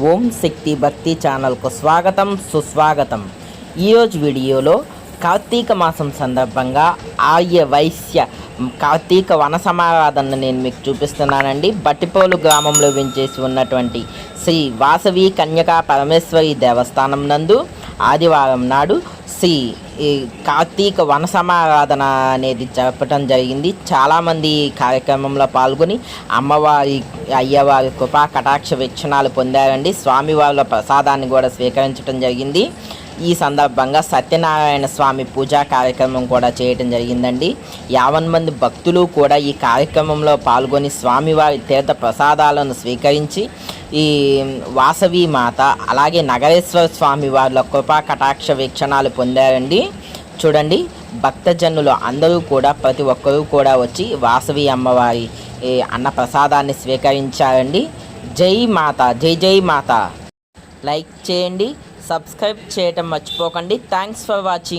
ఓం శక్తి భక్తి ఛానల్కు స్వాగతం సుస్వాగతం. ఈరోజు వీడియోలో కార్తీక మాసం సందర్భంగా ఆర్య వైశ్య కార్తీక వన సమారాధనను నేను మీకు చూపిస్తున్నానండి. బట్టిపోలు గ్రామంలో వెంచేసి ఉన్నటువంటి శ్రీ వాసవి కన్యకా పరమేశ్వరి దేవస్థానం నందు ఆదివారం నాడు సి ఈ కార్తీక వన సమారాధన అనేది జరపడం జరిగింది. చాలామంది కార్యక్రమంలో పాల్గొని అమ్మవారి అయ్యవారి కృపా కటాక్ష వీక్షణాలు పొందారండి. స్వామివారిల ప్రసాదాన్ని కూడా స్వీకరించడం జరిగింది. ఈ సందర్భంగా సత్యనారాయణ స్వామి పూజా కార్యక్రమం కూడా చేయటం జరిగిందండి. యావన్ మంది భక్తులు కూడా ఈ కార్యక్రమంలో పాల్గొని స్వామివారి తీర్థ ప్రసాదాలను స్వీకరించి ఈ వాసవి మాత అలాగే నగరేశ్వర స్వామి వారిలో కృపా కటాక్ష వీక్షణాలు పొందారండి. చూడండి భక్తజనులు అందరూ కూడా ప్రతి ఒక్కరూ కూడా వచ్చి వాసవి అమ్మవారి ఈ అన్న ప్రసాదాన్ని స్వీకరించారండి. జై మాత జై జై మాత. లైక్ చేయండి సబ్స్క్రైబ్ చేయటం మర్చిపోకండి. Thanks for watching.